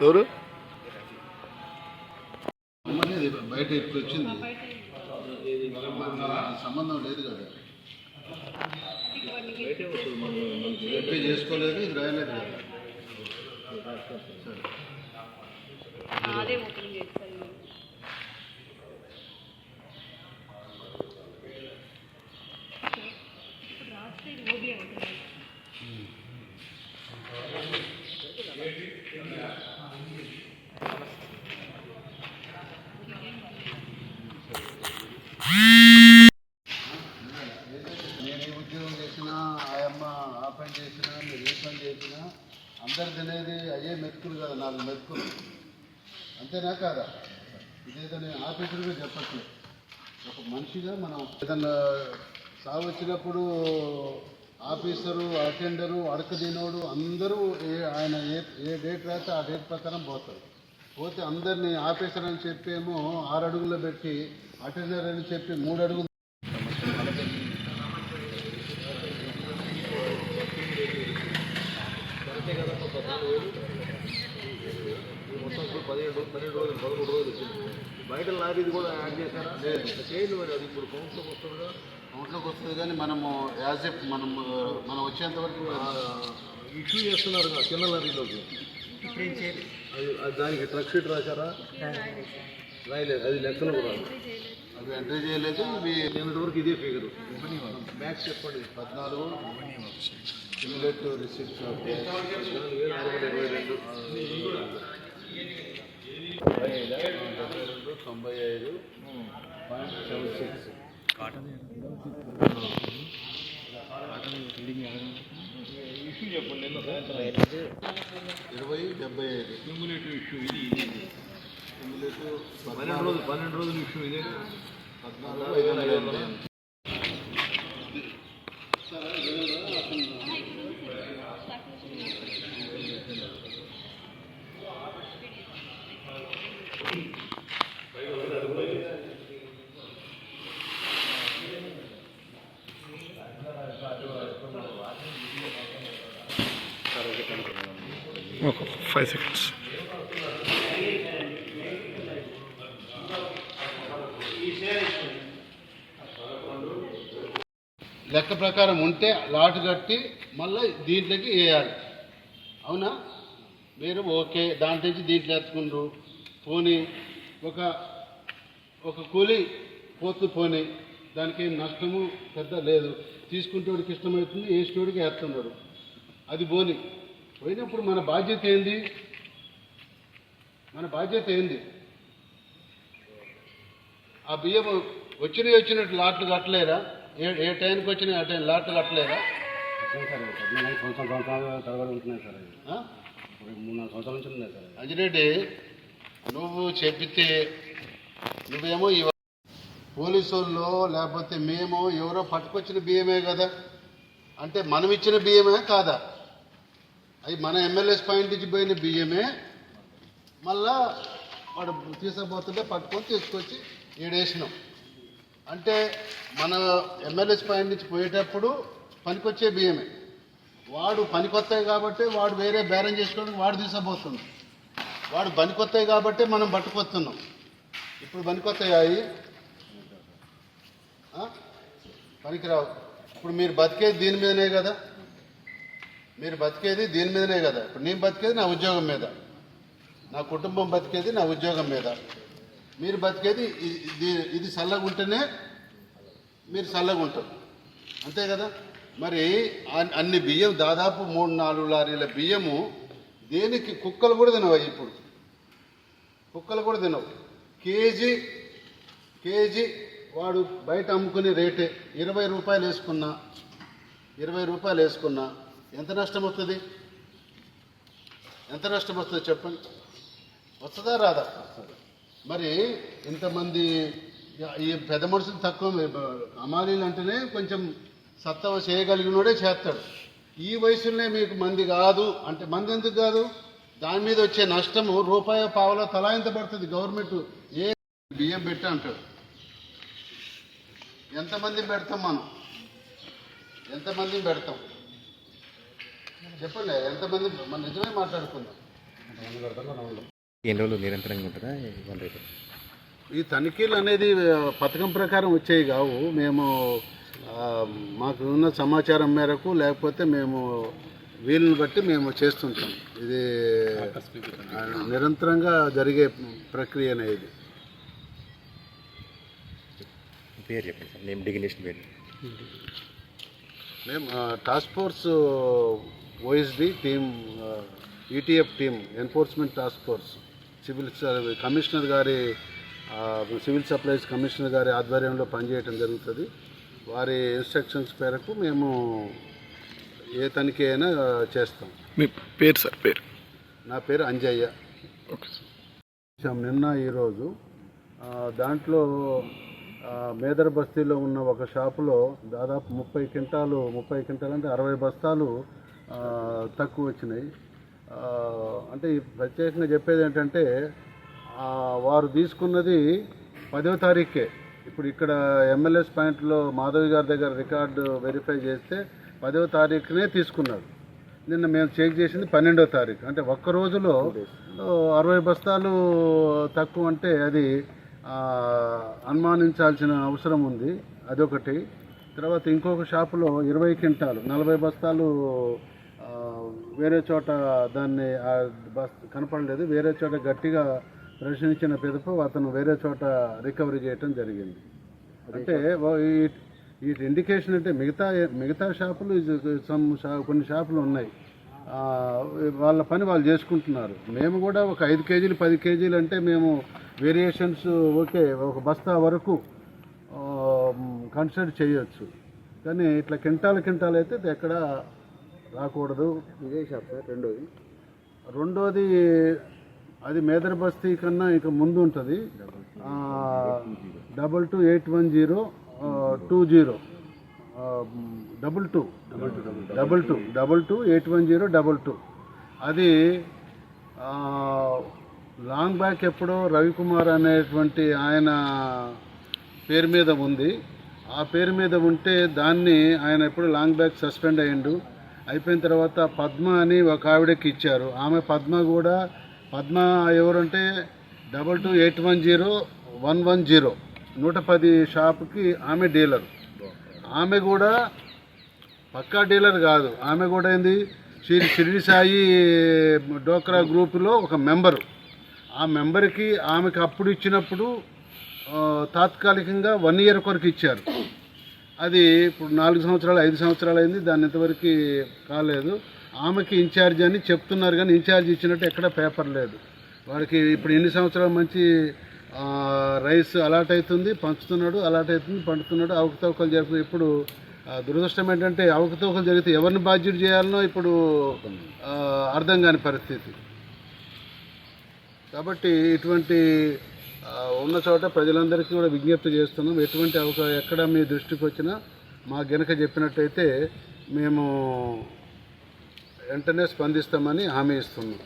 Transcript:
ఎవరు? బయట ఇప్పుడు వచ్చింది సంబంధం లేదు కదా వెరిఫై చేసుకోలేదు ఇది రాయలేదు కదా సరే అదే ఓపెన్ చేస్తాను రాస్తే ఇది ఓబీ అవుతుంది నేను ఏ ఉద్యోగం చేసినా ఆయమ్మ ఆ పని చేసినా మీరు ఏ పని చేసినా అందరు తినేది అయ్యే మెతుకులు కదా నాలుగు మెతుకులు అంతేనా కాదా? ఇదేదో నేను ఆఫీసర్గా చెప్పట్లేదు ఒక మనిషిగా మనం ఏదన్నా సాగు వచ్చినప్పుడు ఆఫీసరు అటెండరు అడక అందరూ ఏ ఆయన ఏ ఏ డేట్ రాస్తే ఆ డేట్ ప్రకారం పోతారు. పోతే అందరినీ ఆఫీసర్ అని చెప్పేమో ఆరు అడుగులు పెట్టి అటెండర్ అని చెప్పి మూడు అడుగులు మొత్తం ఇప్పుడు పదిహేడు పన్నెండు రోజులు పదకొండు రోజులు బయట లారీది కూడా యాడ్ చేశారా లేదు. చేయండి మరి అది ఇప్పుడు కౌంట్లోకి వస్తుందిగా నోట్లోకి వస్తుంది కానీ మనము యాజ్ ఎఫ్ మనం మనం వచ్చేంత వరకు ఇష్యూ చేస్తున్నారు కదా చిన్న లారీలోకి. అది దానికి ట్రక్ షీట్ రాశారా? రాయలేదు అది లెక్కలు కూడా. అవి ఎంట్రీ చేయలేదు ఇవి నిన్నటి వరకు ఇదే ఫిగర్ మ్యాక్స్ చెప్పండి. పద్నాలుగు. రిసిప్ట్స్ ఆరు వందల ఇరవై రెండు. రెండు తొంభై ఐదు. ఇరవై డెబ్బై ఐదు క్యూములేటివ్ ఇష్యూ ఇది ఇది క్యుములేటివ్ పన్నెండు రోజులు పన్నెండు రోజులు ఇష్యూ ఇదే పద్నాలుగు ఐదు వందల ఒక ఫైవ్ సెకండ్స్ లెక్క ప్రకారం ఉంటే లాట్ కట్టి మళ్ళీ దీంట్లోకి వేయాలి. అవునా? మీరు ఓకే. దాంట్లో నుంచి దీంట్లో ఎత్తుకుండ్రు పోనీ ఒక ఒక కూలి పోతు పోనీ. దానికి ఏం నష్టము పెద్ద లేదు. తీసుకుంటోడికి ఇష్టమవుతుంది వేసేటోడికి వేస్తున్నాడు అది పోనీ. పోయినప్పుడు మన బాధ్యత ఏంది? మన బాధ్యత ఏంది? ఆ బియ్యం వచ్చినవి వచ్చినట్టు లాట్లు కట్టలేరా ఏ ఏ టైంకి వచ్చినాయి ఆ టైం లాట్లు కట్టలేరా పద్నాలుగు సంవత్సరాలు సార్ ఇప్పుడు మూడు ఉన్నాయి సార్ అంజిరెడ్డి నువ్వు చెప్పితే నువ్వేమో ఈ పోలీసు వాళ్ళు లేకపోతే మేము ఎవరో పట్టుకొచ్చిన బియ్యమే కదా? అంటే మనం ఇచ్చిన బియ్యమే కాదా? అవి మన ఎమ్మెల్యేస్ పాయింట్ నుంచి పోయిన బియ్యమే. మళ్ళా వాడు తీసుకుపోతుంటే పట్టుకొని తీసుకొచ్చి ఏడేసినాం అంటే మన ఎమ్మెల్యేస్ పాయింట్ నుంచి పోయేటప్పుడు పనికొచ్చే బియ్యమే. వాడు పనికొత్తాయి కాబట్టి వాడు వేరే బేరం చేసుకోవడానికి వాడు తీసుకుపోతుంది వాడు పనికొత్తాయి కాబట్టి మనం పట్టుకొస్తున్నాం ఇప్పుడు పనికొత్తాయి. అవి పనికిరావు. ఇప్పుడు మీరు బతికేది దీని మీదనే కదా. మీరు బతికేది దీని మీదనే కదా. ఇప్పుడు నేను బతికేది నా ఉద్యోగం మీద. నా కుటుంబం బతికేది నా ఉద్యోగం మీద. మీరు బతికేది ఇది ఇది చల్లగా ఉంటేనే మీరు చల్లగా ఉంటారు అంతే కదా? మరి అన్ని బియ్యం దాదాపు మూడు నాలుగు లారీల బియ్యము దేనికి కుక్కలు కూడా తినవు ఇప్పుడు. కుక్కలు కూడా తినవు. కేజీ కేజీ వాడు బయట అమ్ముకునే రేటే. ఇరవై రూపాయలు వేసుకున్నా. ఇరవై రూపాయలు వేసుకున్నా. ఎంత నష్టం వస్తుంది ఎంత నష్టం వస్తుంది చెప్పండి. వస్తుందా రాదా? మరి ఇంతమంది ఈ పెద్ద మనుషులు తక్కువ అమాలీలు అంటేనే కొంచెం సత్తవ చేయగలిగినోడే చేస్తాడు. ఈ వయసులోనే మీకు మంది కాదు. అంటే మంది ఎందుకు కాదు? దాని మీద వచ్చే నష్టము రూపాయి పావలో తలా ఎంత పడుతుంది. గవర్నమెంట్ ఏ బియ్యం పెట్ట అంటాడు. ఎంతమంది పెడతాం మనం? ఎంతమందిని పెడతాం? చెప్పండి ఎంతమంది మన నిజమే మాట్లాడుకుందాం. ఎన్ని రోజులు నిరంతరంగా ఉంటుందా? వన్ రేపు. ఈ తనిఖీలు అనేది పథకం ప్రకారం వచ్చేవి కావు. మేము మాకు ఉన్న సమాచారం మేరకు లేకపోతే మేము వీలుని బట్టి మేము చేస్తుంటాం. ఇది నిరంతరంగా జరిగే ప్రక్రియ అనేది. పేరు చెప్పండి సార్. నేమ్ డిగ్నేషన్ పేరు. మేము task force OSD team ETF team enforcement task force civil commissioner గారి సివిల్ సప్లైస్ కమిషనర్ గారి ఆధ్వర్యంలో పనిచేయటం జరుగుతుంది. వారి ఇన్స్ట్రక్షన్స్ మేరకు మేము ఏ తనిఖీ అయినా చేస్తాం. మీ పేరు సార్ పేరు? నా పేరు అంజయ్య. నిన్న ఈరోజు దాంట్లో మేదర్ బస్తీలో ఉన్న ఒక షాపులో దాదాపు ముప్పై క్వింటాలు ముప్పై క్వింటాలు అంటే అరవై బస్తాలు తక్కువ వచ్చినాయి. అంటే ఈ ప్రత్యేకంగా చెప్పేది ఏంటంటే వారు తీసుకున్నది పదో తారీఖే. ఇప్పుడు ఇక్కడ ఎమ్మెల్యేస్ పాయింట్లో మాధవి గారి దగ్గర రికార్డు వెరిఫై చేస్తే పదో తారీఖునే తీసుకున్నాడు నిన్న మేము చెక్ చేసింది పన్నెండో తారీఖు. అంటే ఒక్క రోజులో అరవై బస్తాలు తక్కువ అంటే అది అనుమానించాల్సిన అవసరం ఉంది. అదొకటి. తర్వాత ఇంకొక షాపులో ఇరవై క్వింటాలు నలభై బస్తాలు వేరే చోట దాన్ని కనపడలేదు. వేరే చోట గట్టిగా ప్రశ్నించిన పిదప అతను వేరే చోట రికవరీ చేయటం జరిగింది. అంటే వీటి ఈ ఇండికేషన్ అంటే మిగతా మిగతా షాపులు సమ్ కొన్ని షాపులు ఉన్నాయి. వాళ్ళ పని వాళ్ళు చేసుకుంటున్నారు. మేము కూడా ఒక ఐదు కేజీలు పది కేజీలు అంటే మేము వేరియేషన్స్ ఓకే ఒక బస్తా వరకు కన్సిడర్ చేయొచ్చు. కానీ ఇట్లా కింటాలు కింటాలు అయితే ఎక్కడ రాకూడదు. ఇదే షాప్ సార్ రెండోది. రెండోది అది మేదర్ బస్తీ కన్నా ఇంకా ముందు ఉంటుంది. Double two eight one zero two zero. Double two. Double two double two eight one zero double two. అది లాంగ్ బ్యాక్ ఎప్పుడో రవికుమార్ అనేటువంటి ఆయన పేరు మీద ఉంది. ఆ పేరు మీద ఉంటే దాన్ని ఆయన ఎప్పుడు లాంగ్ బ్యాక్ సస్పెండ్ అయ్యిండు. అయిపోయిన తర్వాత పద్మ అని ఒక ఆవిడకి ఇచ్చారు. ఆమె పద్మ కూడా పద్మ ఎవరంటే double two eight one zero one one zero. నూట పది షాప్కి ఆమె డీలర్. ఆమె కూడా పక్కా డీలర్ కాదు. ఆమె కూడా ఏంది? శ్రీ షిరిడి సాయి డోక్రా గ్రూపులో ఒక మెంబరు. ఆ మెంబర్కి ఆమెకు అప్పుడు ఇచ్చినప్పుడు తాత్కాలికంగా వన్ ఇయర్ కొరకు ఇచ్చారు. అది ఇప్పుడు నాలుగు సంవత్సరాలు ఐదు సంవత్సరాలు అయింది దాన్ని ఇంతవరకు కాలేదు. ఆమెకి ఇన్ఛార్జ్ అని చెప్తున్నారు కానీ ఇన్ఛార్జ్ ఇచ్చినట్టు ఎక్కడ పేపర్ లేదు. వాడికి ఇప్పుడు ఎన్ని సంవత్సరాల మంచి రైస్ అలాట్ అవుతుంది పంచుతున్నాడు అలాట్ అవుతుంది పండుతున్నాడు అవకతవకలు జరుగుతుంది ఇప్పుడు దురదృష్టం ఏంటంటే అవకతవకలు జరిగితే ఎవరిని బాధ్యత చేయాలనో ఇప్పుడు అర్థం కాని పరిస్థితి. కాబట్టి ఇటువంటి ఉన్న చోట ప్రజలందరికీ కూడా విజ్ఞప్తి చేస్తున్నాం. ఎటువంటి అవకాశం ఎక్కడ మీ దృష్టికి వచ్చినా మా గనక చెప్పినట్టయితే మేము వెంటనే స్పందిస్తామని హామీ ఇస్తున్నాం.